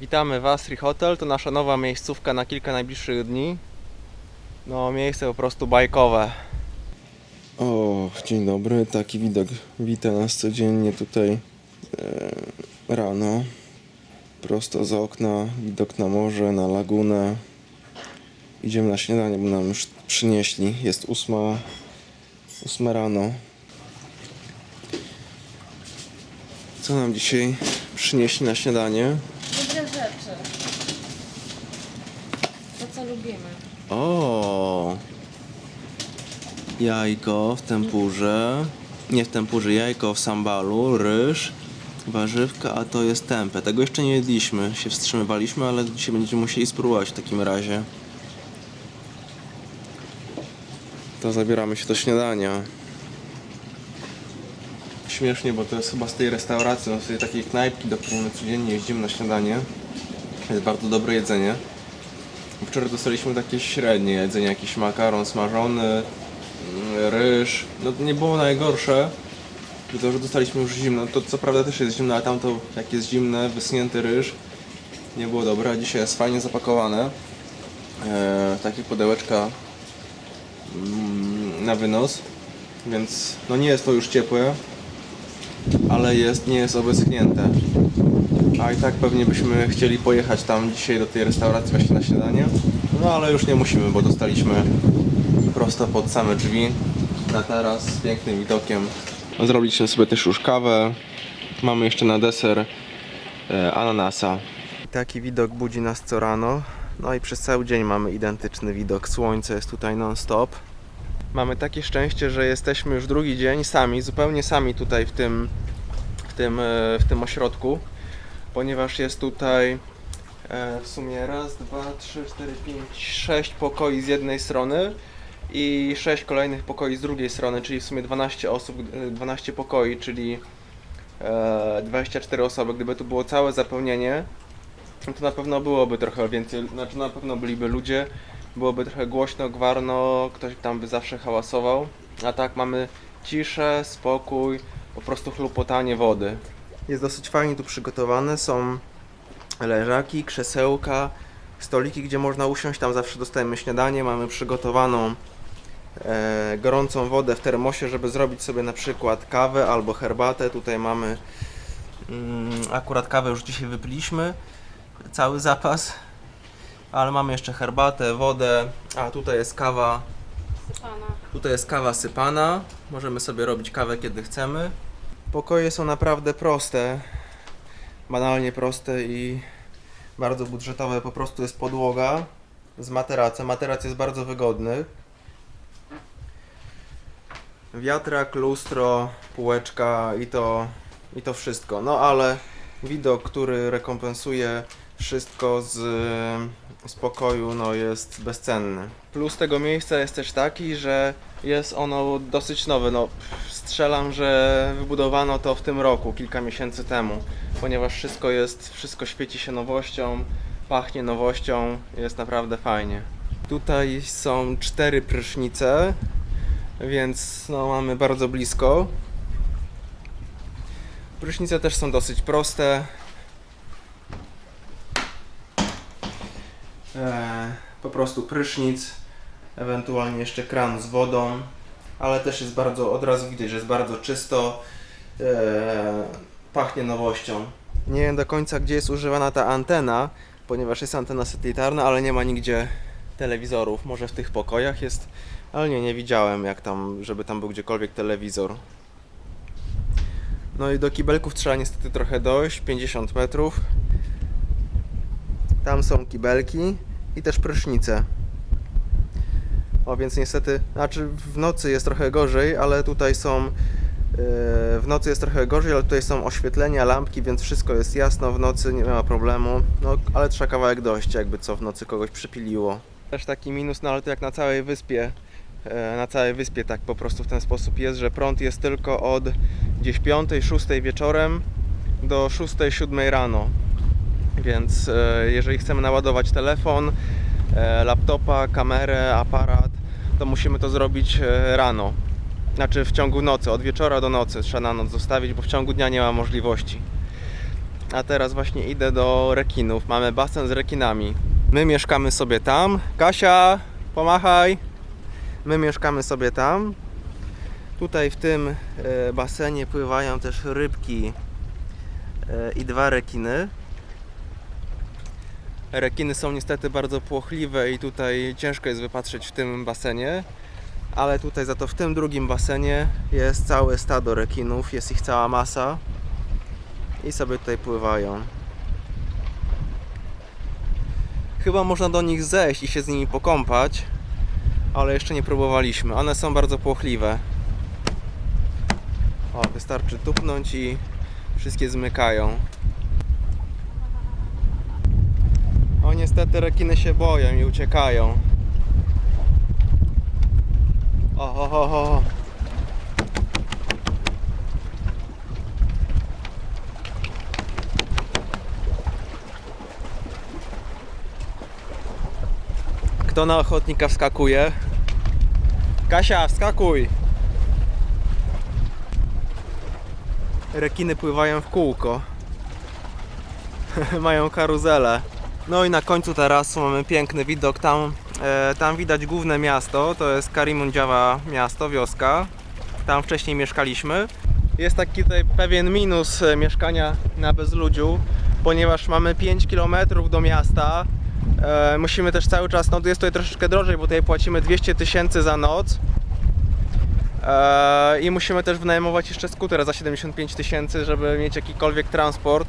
Witamy w Astri Hotel, to nasza nowa miejscówka na kilka najbliższych dni. No, miejsce po prostu bajkowe. O, dzień dobry, taki widok wita nas codziennie tutaj e, rano. Prosto z okna, widok na morze, na lagunę. Idziemy na śniadanie, bo nam już przynieśli. Jest ósma, ósma rano. Co nam dzisiaj przynieśli na śniadanie? Dobre rzeczy. Lubimy. O, jajko w tempurze. Nie w tempurze, jajko w sambalu, ryż, warzywka, a to jest tempeh. Tego jeszcze nie jedliśmy, się wstrzymywaliśmy, ale dzisiaj będziemy musieli spróbować w takim razie. To zabieramy się do śniadania. Śmiesznie, bo to jest chyba z tej restauracji, no z tej takiej knajpki, do której my codziennie jeździmy na śniadanie. Jest bardzo dobre jedzenie. Wczoraj dostaliśmy takie średnie jedzenie, jakiś makaron smażony, mm, ryż. No to nie było najgorsze, tylko że dostaliśmy już zimno. To co prawda też jest zimne, ale tamto jak jest zimne, wysunięty ryż nie było dobre, a dzisiaj jest fajnie zapakowane. E, takie pudełeczka mm, na wynos, więc no nie jest to już ciepłe, ale jest, nie jest obeschnięte. A i tak pewnie byśmy chcieli pojechać tam dzisiaj do tej restauracji właśnie na śniadanie. No ale już nie musimy, bo dostaliśmy prosto pod same drzwi na taras z pięknym widokiem. Zrobiliśmy sobie też już kawę. Mamy jeszcze na deser e, ananasa. Taki widok budzi nas co rano. No i przez cały dzień mamy identyczny widok. Słońce jest tutaj non-stop. Mamy takie szczęście, że jesteśmy już drugi dzień sami, zupełnie sami tutaj w tym, w tym, e, w tym ośrodku ponieważ jest tutaj e, w sumie raz, dwa, trzy, cztery, pięć, sześć pokoi z jednej strony i sześć kolejnych pokoi z drugiej strony, czyli w sumie 12 osób, e, 12 pokoi, czyli e, 24 osoby. Gdyby tu było całe zapełnienie, to na pewno byłoby trochę więcej, znaczy na pewno byliby ludzie, byłoby trochę głośno, gwarno, ktoś tam by zawsze hałasował, a tak mamy ciszę, spokój, po prostu chlupotanie wody. Jest dosyć fajnie tu przygotowane. Są leżaki, krzesełka, stoliki, gdzie można usiąść. Tam zawsze dostajemy śniadanie. Mamy przygotowaną e, gorącą wodę w termosie, żeby zrobić sobie na przykład kawę albo herbatę. Tutaj mamy mm, akurat kawę już dzisiaj wypiliśmy. Cały zapas. Ale mamy jeszcze herbatę, wodę. A tutaj jest kawa. Pana. Tutaj jest kawa sypana. Możemy sobie robić kawę kiedy chcemy. Pokoje są naprawdę proste. Banalnie proste i bardzo budżetowe. Po prostu jest podłoga z materacem. Materac jest bardzo wygodny. Wiatrak, lustro, półeczka i to, i to wszystko. No ale widok, który rekompensuje wszystko z, z pokoju, no jest bezcenny. Plus tego miejsca jest też taki, że jest ono dosyć nowe. No, strzelam, że wybudowano to w tym roku, kilka miesięcy temu, ponieważ wszystko jest, wszystko świeci się nowością, pachnie nowością, jest naprawdę fajnie. Tutaj są cztery prysznice, więc no, mamy bardzo blisko. Prysznice też są dosyć proste. Eee, po prostu prysznic, ewentualnie jeszcze kran z wodą, ale też jest bardzo, od razu widać, że jest bardzo czysto, eee, pachnie nowością. Nie wiem do końca, gdzie jest używana ta antena, ponieważ jest antena satelitarna, ale nie ma nigdzie telewizorów. Może w tych pokojach jest, ale nie, nie widziałem, jak tam, żeby tam był gdziekolwiek telewizor. No i do kibelków trzeba niestety trochę dojść, 50 metrów. Tam są kibelki i też prysznice. O, więc niestety, znaczy w nocy jest trochę gorzej, ale tutaj są. yy, w nocy jest trochę gorzej, ale tutaj są oświetlenia, lampki, więc wszystko jest jasno w nocy, nie ma problemu. No, ale trzeba kawałek dojść, jakby co w nocy kogoś przypiliło. Też taki minus, no ale to jak na całej wyspie. e, Na całej wyspie tak po prostu w ten sposób jest, że prąd jest tylko od gdzieś 5-6 wieczorem do 6-7 rano. Więc e, jeżeli chcemy naładować telefon, e, laptopa, kamerę, aparat, to musimy to zrobić e, rano. Znaczy w ciągu nocy, od wieczora do nocy trzeba na noc zostawić, bo w ciągu dnia nie ma możliwości. a teraz właśnie idę do rekinów. Mamy basen z rekinami. My mieszkamy sobie tam. Kasia, pomachaj. My mieszkamy sobie tam. Tutaj w tym e, basenie pływają też rybki e, i dwa rekiny. Rekiny są niestety bardzo płochliwe i tutaj ciężko jest wypatrzeć w tym basenie. Ale tutaj za to w tym drugim basenie jest całe stado rekinów, jest ich cała masa i sobie tutaj pływają. Chyba można do nich zejść i się z nimi pokąpać, ale jeszcze nie próbowaliśmy. One są bardzo płochliwe. O, wystarczy tupnąć i wszystkie zmykają. O, niestety rekiny się boją i uciekają. O, o, o, o. Kto na ochotnika wskakuje? Kasia, wskakuj! Rekiny pływają w kółko. Mają karuzelę. No i na końcu tarasu mamy piękny widok. Tam, e, tam widać główne miasto. To jest Karimundziawa miasto, wioska. Tam wcześniej mieszkaliśmy. Jest taki tutaj pewien minus e, mieszkania na bezludziu, ponieważ mamy 5 km do miasta. E, musimy też cały czas, no jest tutaj troszeczkę drożej, bo tutaj płacimy 200 tysięcy za noc. E, I musimy też wynajmować jeszcze skuter za 75 tysięcy, żeby mieć jakikolwiek transport,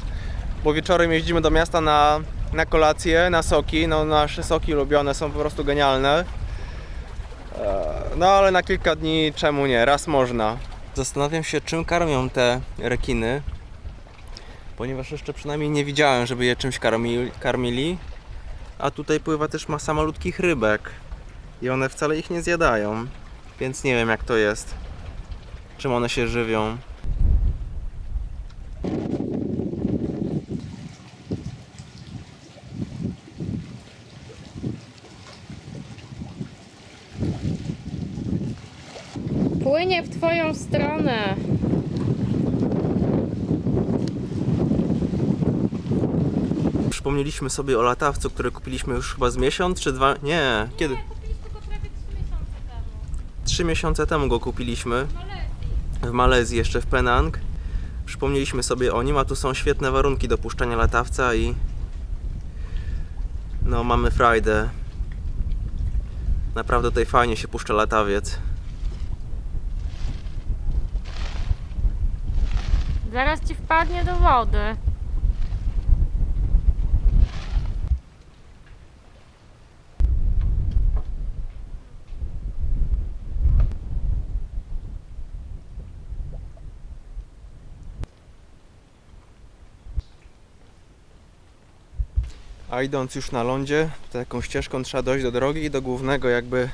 bo wieczorem jeździmy do miasta na, na kolację, na soki. No, nasze soki ulubione są po prostu genialne. E, No ale na kilka dni czemu nie? Raz można. Zastanawiam się, czym karmią te rekiny, ponieważ jeszcze przynajmniej nie widziałem, żeby je czymś karmi, karmili. A tutaj pływa też masa malutkich rybek i one wcale ich nie zjadają. Więc nie wiem jak to jest. Czym one się żywią. Płynie w twoją stronę. Przypomnieliśmy sobie o latawcu, który kupiliśmy już chyba z miesiąc czy dwa. Nie, kiedy? Kupiliśmy go prawie 3 miesiące temu. Trzy miesiące temu go kupiliśmy. W Malezji. w Malezji, jeszcze w Penang. Przypomnieliśmy sobie o nim, a tu są świetne warunki do puszczania latawca i no mamy frajdę. Naprawdę tutaj fajnie się puszcza latawiec. Zaraz ci wpadnie do wody. A idąc już na lądzie, taką ścieżką trzeba dojść do drogi do głównego jakby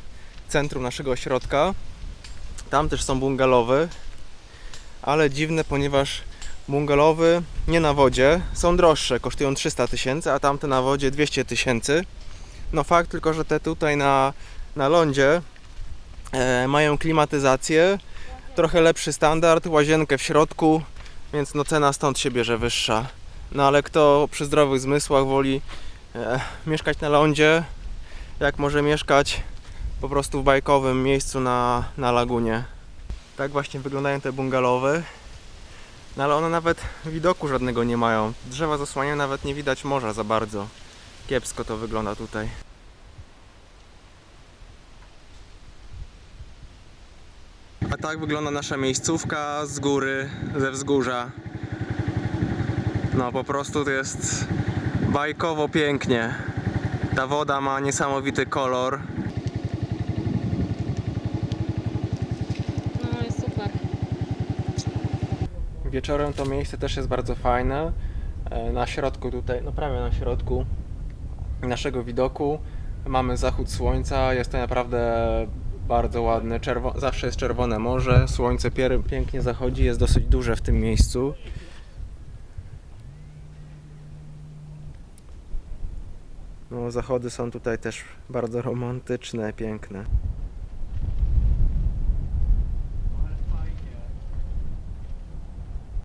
centrum naszego ośrodka. Tam też są bungalowy, ale dziwne, ponieważ bungalowy nie na wodzie są droższe, kosztują 300 tysięcy, a tamte na wodzie 200 tysięcy. No fakt tylko, że te tutaj na, na lądzie e, mają klimatyzację, trochę lepszy standard, łazienkę w środku, więc no cena stąd się bierze wyższa. No ale kto przy zdrowych zmysłach woli e, mieszkać na lądzie, jak może mieszkać po prostu w bajkowym miejscu na, na lagunie. Tak właśnie wyglądają te bungalowy. No ale one nawet widoku żadnego nie mają. Drzewa zasłaniają, nawet nie widać morza za bardzo. Kiepsko to wygląda tutaj. A tak wygląda nasza miejscówka z góry, ze wzgórza. No po prostu to jest bajkowo pięknie. Ta woda ma niesamowity kolor. No jest super. Wieczorem to miejsce też jest bardzo fajne. E, Na środku tutaj, no prawie na środku naszego widoku mamy zachód słońca. Jest to naprawdę bardzo ładne. Czerwo- zawsze jest czerwone morze. Słońce pięknie zachodzi, jest dosyć duże w tym miejscu. No, zachody są tutaj też bardzo romantyczne, piękne.